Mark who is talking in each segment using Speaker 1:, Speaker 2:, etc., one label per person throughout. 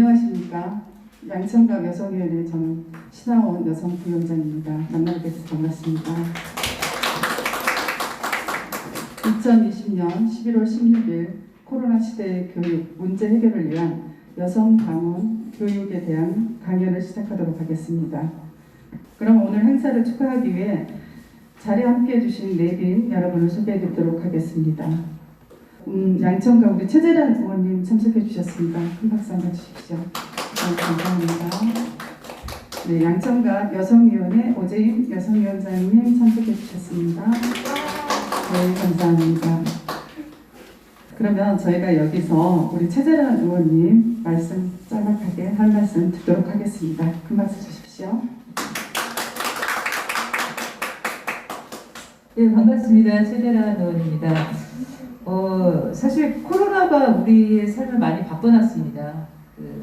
Speaker 1: 안녕하십니까. 양천각 여성위원회 저는 신하원 여성 부위원장입니다. 만나게 돼서 반갑습니다. 2020년 11월 16일 코로나 시대의 교육 문제 해결을 위한 여성 강원 교육에 대한 강연을 시작하도록 하겠습니다. 그럼 오늘 행사를 축하하기 위해 자리에 함께 해주신 내빈 여러분을 소개해 드리도록 하겠습니다. 음, 양천가 우리 최재란 의원님 참석해 주셨습니다. 큰 박수 한번 주십시오. 네, 감사합니다. 네, 양천가 여성위원회 오재임 여성위원장님 참석해 주셨습니다. 네, 감사합니다. 그러면 저희가 여기서 우리 최재란 의원님 말씀 짤막하게 한 말씀 듣도록 하겠습니다. 큰 박수 주십시오.
Speaker 2: 네, 반갑습니다. 최대란 의원입니다. 어, 사실 코로나가 우리의 삶을 많이 바꿔놨습니다.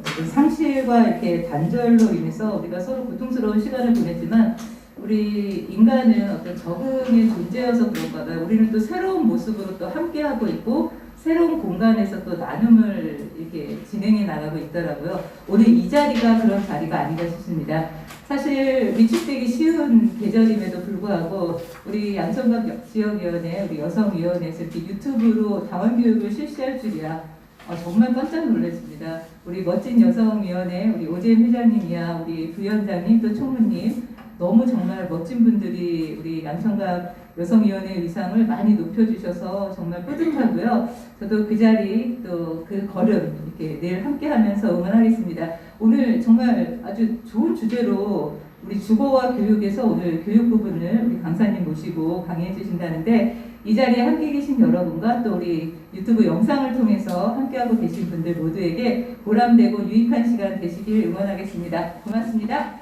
Speaker 2: 그 상실과 이렇게 단절로 인해서 우리가 서로 고통스러운 시간을 보냈지만 우리 인간은 어떤 적응의 존재여서 그런가 봐요. 우리는 또 새로운 모습으로 또 함께하고 있고 새로운 공간에서 또 나눔을 이렇게 진행해 나가고 있더라고요. 오늘 이 자리가 그런 자리가 아닌가 싶습니다. 사실 위축되기 쉬운 계절임에도 불구하고 우리 양천각 지역위원회, 우리 여성위원회에서 이렇게 유튜브로 당원 교육을 실시할 줄이야 어, 정말 깜짝 놀랐습니다. 우리 멋진 여성위원회, 우리 오재임 회장님이야, 우리 부위원장님, 또 총무님 너무 정말 멋진 분들이 우리 양천각 여성위원회 의상을 많이 높여주셔서 정말 뿌듯하고요. 저도 그 자리 또 그 걸음 이렇게 늘 함께 하면서 응원하겠습니다. 오늘 정말 아주 좋은 주제로 우리 주거와 교육에서 오늘 교육 부분을 우리 강사님 모시고 강의해 주신다는데 이 자리에 함께 계신 여러분과 또 우리 유튜브 영상을 통해서 함께하고 계신 분들 모두에게 보람되고 유익한 시간 되시길 응원하겠습니다. 고맙습니다.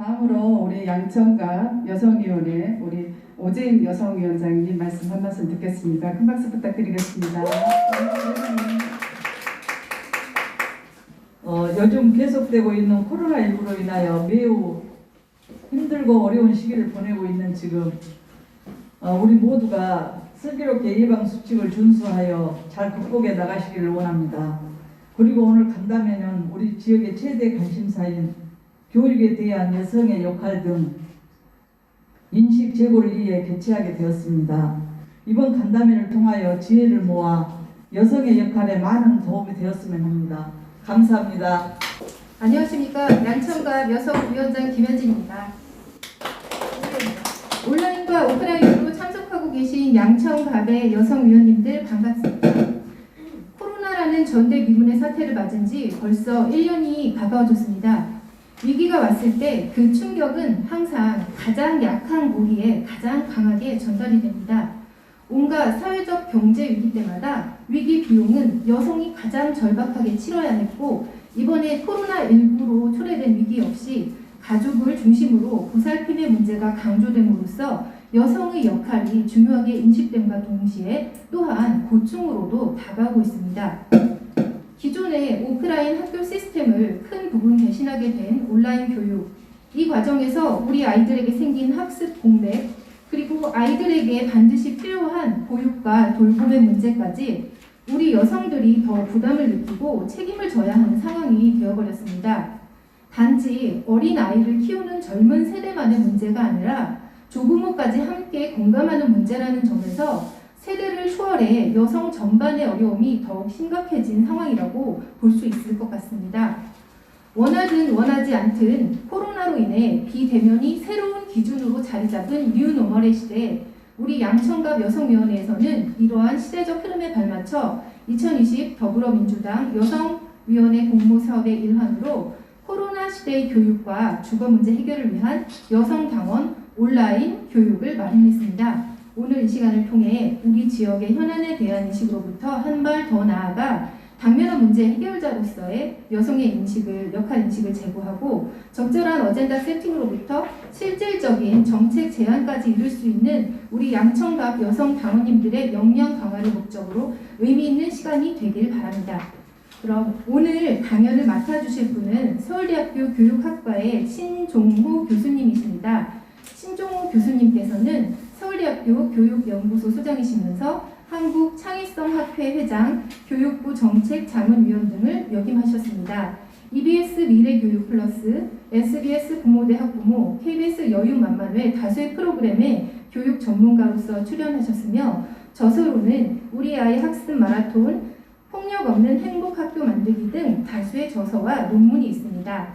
Speaker 1: 다음으로 우리 양천각 여성위원회 우리 오재임 여성위원장님 말씀 한 말씀 듣겠습니다. 큰 박수 부탁드리겠습니다.
Speaker 3: 어, 요즘 계속되고 있는 코로나19로 인하여 매우 힘들고 어려운 시기를 보내고 있는 지금 어, 우리 모두가 슬기롭게 예방 수칙을 준수하여 잘 극복해 나가시기를 원합니다. 그리고 오늘 간담회는 우리 지역의 최대 관심사인 교육에 대한 여성의 역할 등 인식 제고를 위해 개최하게 되었습니다. 이번 간담회를 통하여 지혜를 모아 여성의 역할에 많은 도움이 되었으면 합니다. 감사합니다.
Speaker 4: 안녕하십니까 양천갑 여성위원장 김현진입니다. 온라인과 오프라인으로 참석하고 계신 양천갑의 여성위원님들 반갑습니다. 코로나라는 전대미문의 사태를 맞은 지 벌써 1년이 가까워졌습니다. 위기가 왔을 때 그 충격은 항상 가장 약한 무리에 가장 강하게 전달이 됩니다. 온갖 사회적 경제 위기 때마다 위기 비용은 여성이 가장 절박하게 치러야 했고 이번에 코로나19로 초래된 위기 역시 가족을 중심으로 보살핌의 문제가 강조됨으로써 여성의 역할이 중요하게 인식됨과 동시에 또한 고충으로도 다가오고 있습니다. 기존의 오프라인 학교 시스템을 큰 부분 대신하게 된 온라인 교육. 이 과정에서 우리 아이들에게 생긴 학습 공백, 그리고 아이들에게 반드시 필요한 보육과 돌봄의 문제까지 우리 여성들이 더 부담을 느끼고 책임을 져야 하는 상황이 되어버렸습니다. 단지 어린 아이를 키우는 젊은 세대만의 문제가 아니라 조부모까지 함께 공감하는 문제라는 점에서 세대를 초월해 여성 전반의 어려움이 더욱 심각해진 상황이라고 볼 수 있을 것 같습니다. 원하든 원하지 않든 코로나로 인해 비대면이 새로운 기준으로 자리 잡은 뉴노멀의 시대에 우리 양천갑 여성위원회에서는 이러한 시대적 흐름에 발맞춰 2020 더불어민주당 여성위원회 공모사업의 일환으로 코로나 시대의 교육과 주거 문제 해결을 위한 여성당원 온라인 교육을 마련했습니다. 오늘 이 시간을 통해 우리 지역의 현안에 대한 인식으로부터 한 발 더 나아가 당면한 문제 해결자로서의 여성의 인식을 역할 인식을 제고하고 적절한 어젠다 세팅으로부터 실질적인 정책 제안까지 이룰 수 있는 우리 양천갑 여성 당원님들의 역량 강화를 목적으로 의미 있는 시간이 되길 바랍니다. 그럼 오늘 강연을 맡아주실 분은 서울대학교 교육학과의 신종호 교수님이십니다. 신종호 교수님께서는 서울대학교 교육연구소 소장이시면서 한국창의성학회 회장, 교육부 정책자문위원 등을 역임하셨습니다. EBS 미래교육 플러스, SBS 부모대 학부모, KBS 여유만만회 다수의 프로그램에 교육 전문가로서 출연하셨으며 저서로는 우리 아이 학습 마라톤, 폭력 없는 행복 학교 만들기 등 다수의 저서와 논문이 있습니다.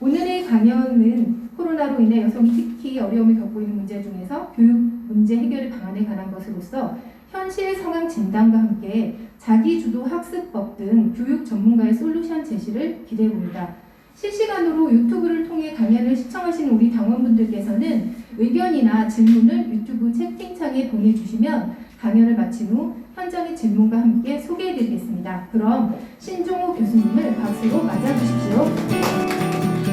Speaker 4: 오늘의 강연은 코로나로 인해 여성이 특히 어려움을 겪고 있는 문제 중에서 교육 문제 해결 방안에 관한 것으로서 현실 상황 진단과 함께 자기주도 학습법 등 교육 전문가의 솔루션 제시를 기대해 봅니다. 실시간으로 유튜브를 통해 강연을 시청하시는 우리 당원분들께서는 의견이나 질문을 유튜브 채팅창에 보내주시면 강연을 마친 후 현장의 질문과 함께 소개해 드리겠습니다. 그럼 신종호 교수님을 박수로 맞아주십시오.